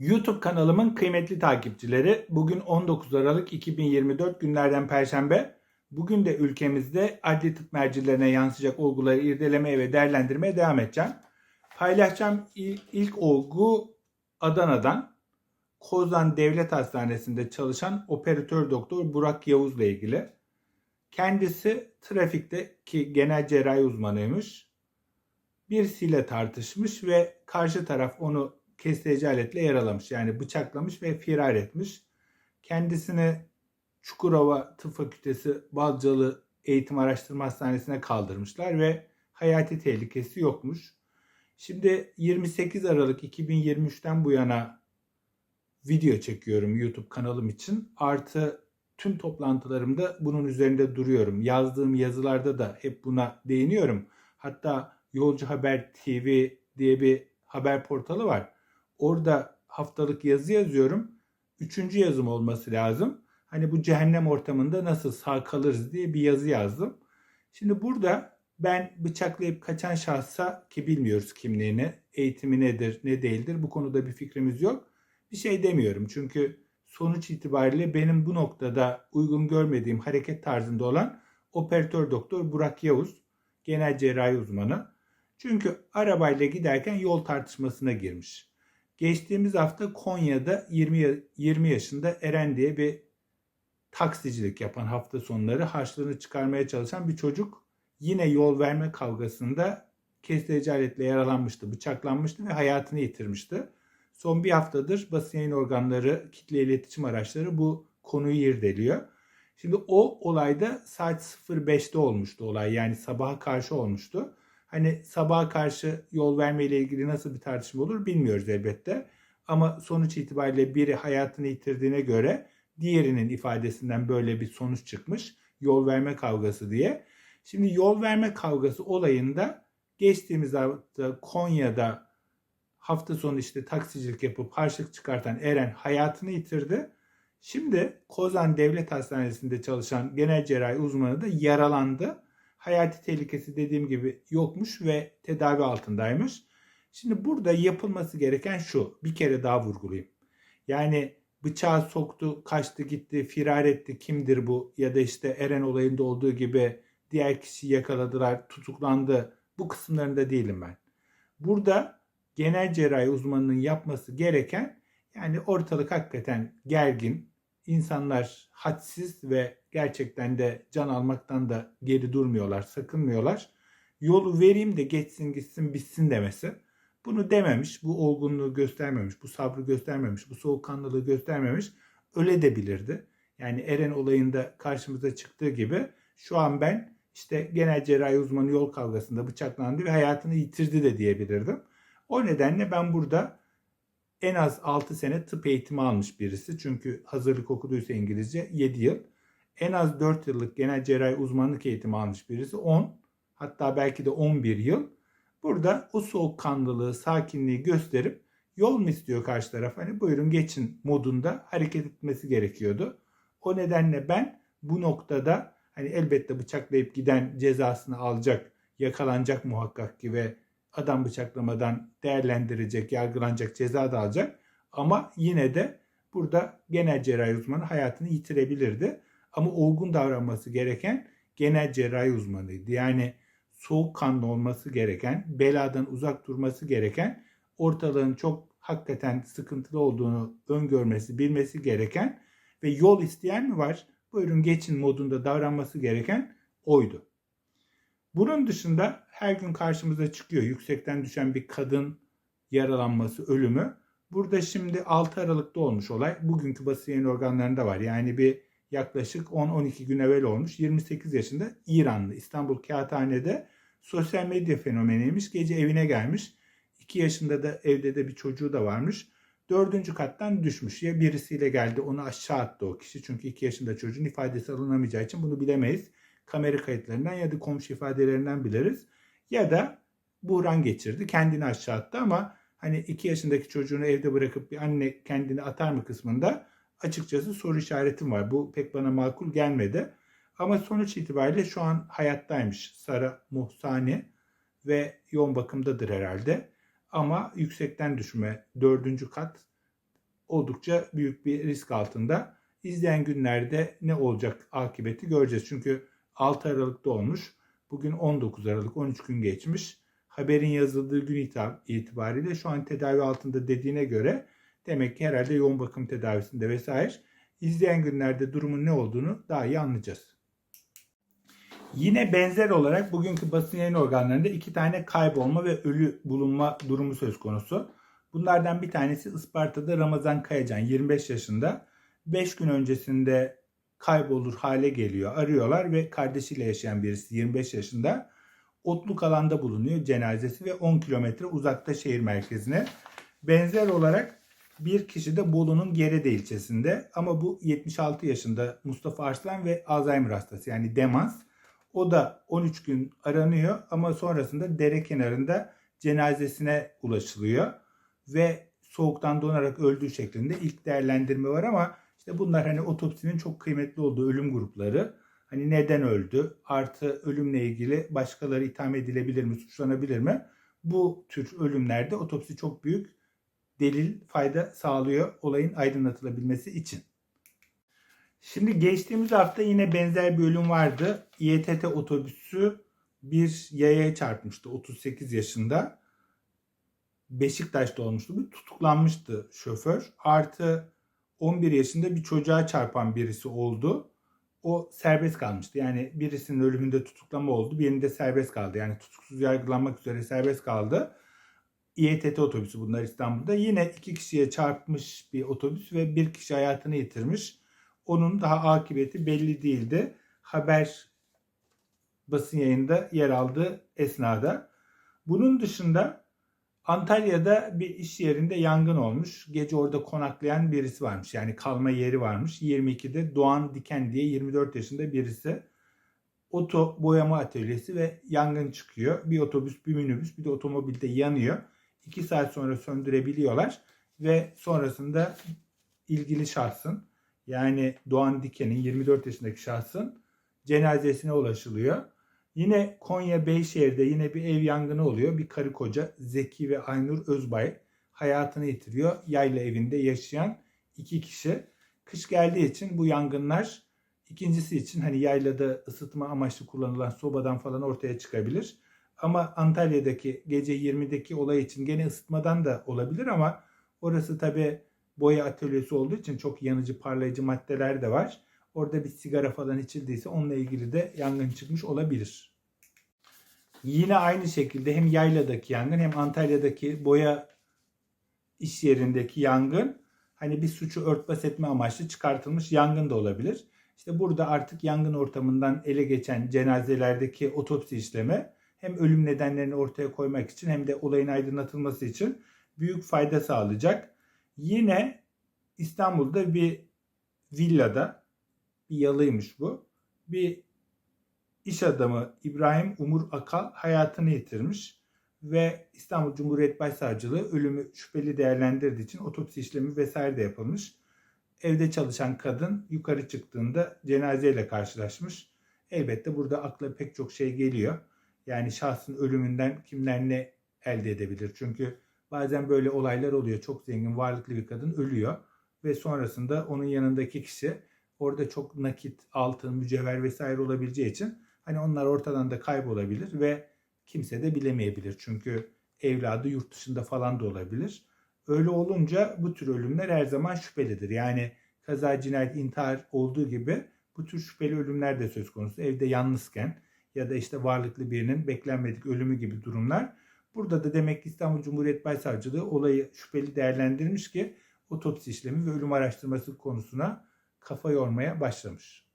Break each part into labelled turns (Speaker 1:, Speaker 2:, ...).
Speaker 1: YouTube kanalımın kıymetli takipçileri, bugün 19 Aralık 2024 günlerden Perşembe. Bugün de ülkemizde adli tıp mercilerine yansıyacak olguları irdelemeye ve değerlendirmeye devam edeceğim. Paylaşacağım il- ilk olgu Adana'dan. Kozan Devlet Hastanesi'nde çalışan operatör doktor Burak Yavuz'la ilgili. Kendisi trafikteki genel cerrahi uzmanıymış. Birisiyle tartışmış ve karşı taraf onu kesici aletle yaralamış. Yani bıçaklamış ve firar etmiş. Kendisini Çukurova Tıp Fakültesi Balcalı Eğitim Araştırma Hastanesi'ne kaldırmışlar ve hayati tehlikesi yokmuş. Şimdi 28 Aralık 2023'ten bu yana video çekiyorum YouTube kanalım için. Artı tüm toplantılarımda bunun üzerinde duruyorum. Yazdığım yazılarda da hep buna değiniyorum. Hatta Yolcu Haber TV diye bir haber portalı var. Orada haftalık yazı yazıyorum. Üçüncü yazım olması lazım. Hani bu cehennem ortamında nasıl sağ kalırız diye bir yazı yazdım. Şimdi burada ben bıçaklayıp kaçan şahsa ki bilmiyoruz kimliğini, eğitimi nedir, ne değildir bu konuda bir fikrimiz yok. Bir şey demiyorum çünkü sonuç itibariyle benim bu noktada uygun görmediğim hareket tarzında olan operatör doktor Burak Yavuz, genel cerrahi uzmanı. Çünkü arabayla giderken yol tartışmasına girmiş. Geçtiğimiz hafta Konya'da 20, ya- 20 yaşında Eren diye bir taksicilik yapan hafta sonları harçlığını çıkarmaya çalışan bir çocuk yine yol verme kavgasında kesici aletle yaralanmıştı, bıçaklanmıştı ve hayatını yitirmişti. Son bir haftadır basın yayın organları, kitle iletişim araçları bu konuyu irdeliyor. Şimdi o olayda saat 05'te olmuştu olay yani sabaha karşı olmuştu. Hani sabaha karşı yol verme ile ilgili nasıl bir tartışma olur bilmiyoruz elbette. Ama sonuç itibariyle biri hayatını yitirdiğine göre diğerinin ifadesinden böyle bir sonuç çıkmış. Yol verme kavgası diye. Şimdi yol verme kavgası olayında geçtiğimiz hafta Konya'da hafta sonu işte taksicilik yapıp harçlık çıkartan Eren hayatını yitirdi. Şimdi Kozan Devlet Hastanesi'nde çalışan genel cerrahi uzmanı da yaralandı. Hayati tehlikesi dediğim gibi yokmuş ve tedavi altındaymış. Şimdi burada yapılması gereken şu. Bir kere daha vurgulayayım. Yani bıçağı soktu, kaçtı gitti, firar etti kimdir bu ya da işte Eren olayında olduğu gibi diğer kişiyi yakaladılar, tutuklandı. Bu kısımlarında değilim ben. Burada genel cerrahi uzmanının yapması gereken yani ortalık hakikaten gergin, insanlar hadsiz ve gerçekten de can almaktan da geri durmuyorlar, sakınmıyorlar. Yolu vereyim de geçsin gitsin bitsin demesi. Bunu dememiş, bu olgunluğu göstermemiş, bu sabrı göstermemiş, bu soğukkanlılığı göstermemiş. Öyle de bilirdi. Yani Eren olayında karşımıza çıktığı gibi şu an ben işte genel cerrahi uzmanı yol kavgasında bıçaklandı ve hayatını yitirdi de diyebilirdim. O nedenle ben burada en az 6 sene tıp eğitimi almış birisi. Çünkü hazırlık okuduysa İngilizce 7 yıl. En az 4 yıllık genel cerrahi uzmanlık eğitimi almış birisi 10 hatta belki de 11 yıl. Burada o soğukkanlılığı, sakinliği gösterip yol mu istiyor karşı taraf? Hani buyurun geçin modunda hareket etmesi gerekiyordu. O nedenle ben bu noktada hani elbette bıçaklayıp giden cezasını alacak, yakalanacak muhakkak ki ve adam bıçaklamadan değerlendirecek, yargılanacak, ceza da alacak. Ama yine de burada genel cerrahi uzmanı hayatını yitirebilirdi. Ama olgun davranması gereken genel cerrahi uzmanıydı. Yani soğukkanlı olması gereken, beladan uzak durması gereken, ortalığın çok hakikaten sıkıntılı olduğunu öngörmesi, bilmesi gereken ve yol isteyen mi var? Buyurun geçin modunda davranması gereken oydu. Bunun dışında her gün karşımıza çıkıyor yüksekten düşen bir kadın yaralanması, ölümü. Burada şimdi 6 Aralık'ta olmuş olay. Bugünkü basın yayın organlarında var. Yani bir yaklaşık 10-12 gün evvel olmuş. 28 yaşında İranlı İstanbul Kağıthane'de sosyal medya fenomeniymiş. Gece evine gelmiş. 2 yaşında da evde de bir çocuğu da varmış. Dördüncü kattan düşmüş. Ya birisiyle geldi onu aşağı attı o kişi. Çünkü 2 yaşında çocuğun ifadesi alınamayacağı için bunu bilemeyiz. Kamera kayıtlarından ya da komşu ifadelerinden biliriz. Ya da buhran geçirdi. Kendini aşağı attı ama hani 2 yaşındaki çocuğunu evde bırakıp bir anne kendini atar mı kısmında açıkçası soru işaretim var. Bu pek bana makul gelmedi. Ama sonuç itibariyle şu an hayattaymış Sara Muhsani ve yoğun bakımdadır herhalde. Ama yüksekten düşme, dördüncü kat oldukça büyük bir risk altında. İzleyen günlerde ne olacak akıbeti göreceğiz. Çünkü 6 Aralık'ta olmuş. Bugün 19 Aralık 13 gün geçmiş. Haberin yazıldığı gün itibariyle şu an tedavi altında dediğine göre demek ki herhalde yoğun bakım tedavisinde vesaire. İzleyen günlerde durumun ne olduğunu daha iyi anlayacağız. Yine benzer olarak bugünkü basın yayın organlarında iki tane kaybolma ve ölü bulunma durumu söz konusu. Bunlardan bir tanesi Isparta'da Ramazan Kayacan 25 yaşında 5 gün öncesinde kaybolur hale geliyor. Arıyorlar ve kardeşiyle yaşayan birisi 25 yaşında otluk alanda bulunuyor cenazesi ve 10 kilometre uzakta şehir merkezine. Benzer olarak bir kişi de Bolu'nun Gerede ilçesinde ama bu 76 yaşında Mustafa Arslan ve Alzheimer hastası yani demans. O da 13 gün aranıyor ama sonrasında dere kenarında cenazesine ulaşılıyor ve soğuktan donarak öldüğü şeklinde ilk değerlendirme var ama işte bunlar hani otopsinin çok kıymetli olduğu ölüm grupları. Hani neden öldü? Artı ölümle ilgili başkaları itham edilebilir mi, suçlanabilir mi? Bu tür ölümlerde otopsi çok büyük delil, fayda sağlıyor olayın aydınlatılabilmesi için. Şimdi geçtiğimiz hafta yine benzer bir ölüm vardı. İETT otobüsü bir yayaya çarpmıştı 38 yaşında. Beşiktaş'ta olmuştu. Bir tutuklanmıştı şoför. Artı 11 yaşında bir çocuğa çarpan birisi oldu. O serbest kalmıştı. Yani birisinin ölümünde tutuklama oldu. Birinde serbest kaldı. Yani tutuksuz yargılanmak üzere serbest kaldı. İETT otobüsü bunlar İstanbul'da. Yine iki kişiye çarpmış bir otobüs ve bir kişi hayatını yitirmiş. Onun daha akıbeti belli değildi. Haber basın yayında yer aldığı esnada. Bunun dışında Antalya'da bir iş yerinde yangın olmuş. Gece orada konaklayan birisi varmış. Yani kalma yeri varmış. 22'de Doğan Diken diye 24 yaşında birisi. Oto boyama atölyesi ve yangın çıkıyor. Bir otobüs, bir minibüs, bir de otomobilde yanıyor. 2 saat sonra söndürebiliyorlar ve sonrasında ilgili şahsın yani Doğan Diken'in 24 yaşındaki şahsın cenazesine ulaşılıyor. Yine Konya Beyşehir'de yine bir ev yangını oluyor. Bir karı koca Zeki ve Aynur Özbay hayatını yitiriyor. Yayla evinde yaşayan iki kişi. Kış geldiği için bu yangınlar ikincisi için hani yaylada ısıtma amaçlı kullanılan sobadan falan ortaya çıkabilir. Ama Antalya'daki gece 20'deki olay için gene ısıtmadan da olabilir ama orası tabi boya atölyesi olduğu için çok yanıcı parlayıcı maddeler de var. Orada bir sigara falan içildiyse onunla ilgili de yangın çıkmış olabilir. Yine aynı şekilde hem yayladaki yangın hem Antalya'daki boya iş yerindeki yangın hani bir suçu örtbas etme amaçlı çıkartılmış yangın da olabilir. İşte burada artık yangın ortamından ele geçen cenazelerdeki otopsi işlemi hem ölüm nedenlerini ortaya koymak için hem de olayın aydınlatılması için büyük fayda sağlayacak. Yine İstanbul'da bir villada bir yalıymış bu. Bir iş adamı İbrahim Umur Akal hayatını yitirmiş ve İstanbul Cumhuriyet Başsavcılığı ölümü şüpheli değerlendirdiği için otopsi işlemi vesaire de yapılmış. Evde çalışan kadın yukarı çıktığında cenazeyle karşılaşmış. Elbette burada akla pek çok şey geliyor. Yani şahsın ölümünden kimler ne elde edebilir? Çünkü bazen böyle olaylar oluyor. Çok zengin, varlıklı bir kadın ölüyor ve sonrasında onun yanındaki kişi orada çok nakit, altın, mücevher vesaire olabileceği için hani onlar ortadan da kaybolabilir ve kimse de bilemeyebilir. Çünkü evladı yurt dışında falan da olabilir. Öyle olunca bu tür ölümler her zaman şüphelidir. Yani kaza, cinayet, intihar olduğu gibi bu tür şüpheli ölümler de söz konusu. Evde yalnızken ya da işte varlıklı birinin beklenmedik ölümü gibi durumlar. Burada da demek ki İstanbul Cumhuriyet Başsavcılığı olayı şüpheli değerlendirmiş ki otopsi işlemi ve ölüm araştırması konusuna kafa yormaya başlamış.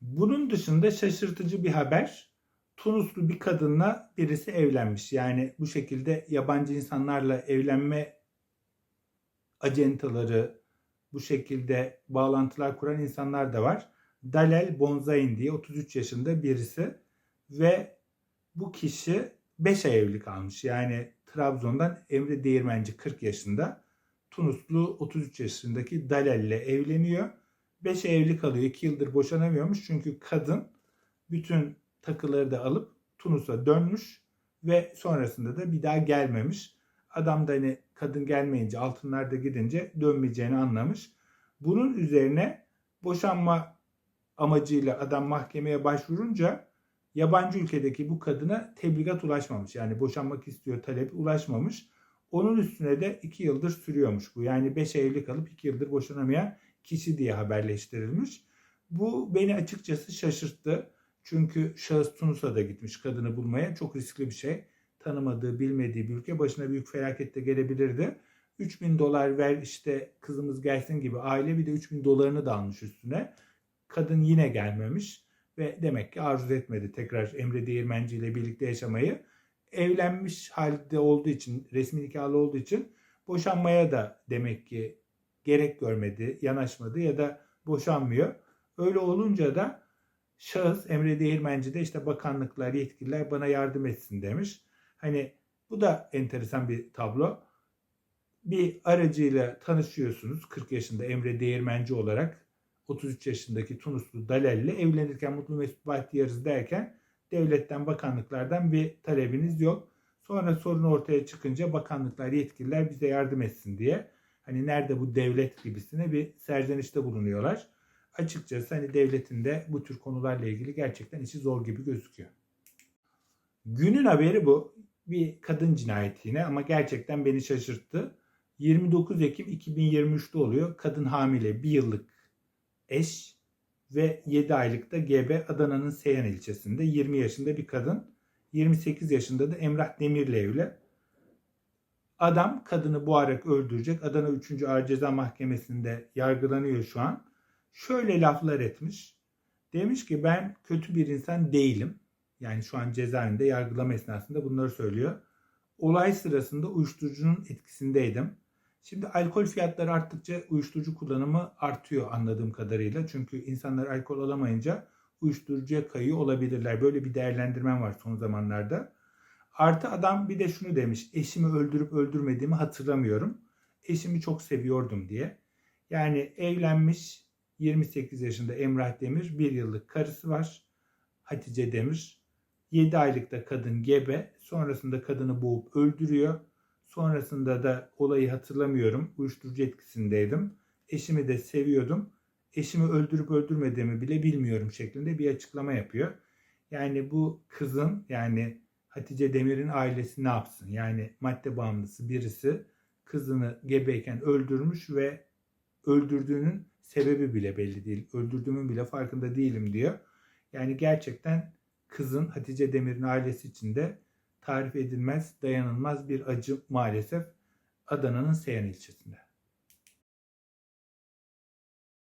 Speaker 1: Bunun dışında şaşırtıcı bir haber. Tunuslu bir kadınla birisi evlenmiş. Yani bu şekilde yabancı insanlarla evlenme acentaları, bu şekilde bağlantılar kuran insanlar da var. Dalel Bonzain diye 33 yaşında birisi ve bu kişi 5 ay evli kalmış. Yani Trabzon'dan Emre Değirmenci 40 yaşında. Tunuslu 33 yaşındaki Dalel ile evleniyor. 5 ay evli kalıyor. 2 yıldır boşanamıyormuş. Çünkü kadın bütün takıları da alıp Tunus'a dönmüş ve sonrasında da bir daha gelmemiş. Adam da hani kadın gelmeyince altınlar da gidince dönmeyeceğini anlamış. Bunun üzerine boşanma amacıyla adam mahkemeye başvurunca yabancı ülkedeki bu kadına tebligat ulaşmamış. Yani boşanmak istiyor talep ulaşmamış. Onun üstüne de 2 yıldır sürüyormuş bu. Yani 5 evli kalıp 2 yıldır boşanamayan kişi diye haberleştirilmiş. Bu beni açıkçası şaşırttı. Çünkü şahıs Tunus'a da gitmiş kadını bulmaya. Çok riskli bir şey. Tanımadığı, bilmediği bir ülke başına büyük felaket de gelebilirdi. 3000 dolar ver işte kızımız gelsin gibi aile bir de 3000 dolarını da almış üstüne. Kadın yine gelmemiş ve demek ki arzu etmedi tekrar Emre Değirmenci ile birlikte yaşamayı. Evlenmiş halde olduğu için, resmi nikahlı olduğu için boşanmaya da demek ki gerek görmedi, yanaşmadı ya da boşanmıyor. Öyle olunca da şahıs Emre Değirmenci de işte bakanlıklar, yetkililer bana yardım etsin demiş. Hani bu da enteresan bir tablo. Bir aracıyla tanışıyorsunuz 40 yaşında Emre Değirmenci olarak 33 yaşındaki Tunuslu Dalel'le evlenirken mutlu mesut bahtiyarız derken devletten bakanlıklardan bir talebiniz yok. Sonra sorun ortaya çıkınca bakanlıklar yetkililer bize yardım etsin diye hani nerede bu devlet gibisine bir serzenişte bulunuyorlar. Açıkçası hani devletin de bu tür konularla ilgili gerçekten işi zor gibi gözüküyor. Günün haberi bu. Bir kadın cinayeti yine ama gerçekten beni şaşırttı. 29 Ekim 2023'te oluyor. Kadın hamile bir yıllık eş ve 7 aylıkta gebe Adana'nın Seyhan ilçesinde 20 yaşında bir kadın. 28 yaşında da Emrah Demir'le evli. Adam kadını boğarak öldürecek. Adana 3. Ağır Ceza Mahkemesi'nde yargılanıyor şu an. Şöyle laflar etmiş. Demiş ki ben kötü bir insan değilim. Yani şu an cezaevinde yargılama esnasında bunları söylüyor. Olay sırasında uyuşturucunun etkisindeydim. Şimdi alkol fiyatları arttıkça uyuşturucu kullanımı artıyor anladığım kadarıyla. Çünkü insanlar alkol alamayınca uyuşturucuya kayıyor olabilirler. Böyle bir değerlendirmem var son zamanlarda. Artı adam bir de şunu demiş. Eşimi öldürüp öldürmediğimi hatırlamıyorum. Eşimi çok seviyordum diye. Yani evlenmiş 28 yaşında Emrah Demir. Bir yıllık karısı var. Hatice Demir. 7 aylıkta kadın gebe. Sonrasında kadını boğup öldürüyor. Sonrasında da olayı hatırlamıyorum. Uyuşturucu etkisindeydim. Eşimi de seviyordum. Eşimi öldürüp öldürmediğimi bile bilmiyorum şeklinde bir açıklama yapıyor. Yani bu kızın yani Hatice Demir'in ailesi ne yapsın? Yani madde bağımlısı birisi kızını gebeyken öldürmüş ve öldürdüğünün sebebi bile belli değil. Öldürdüğümün bile farkında değilim diyor. Yani gerçekten kızın Hatice Demir'in ailesi için de tarif edilmez, dayanılmaz bir acı maalesef Adana'nın Seyhan ilçesinde.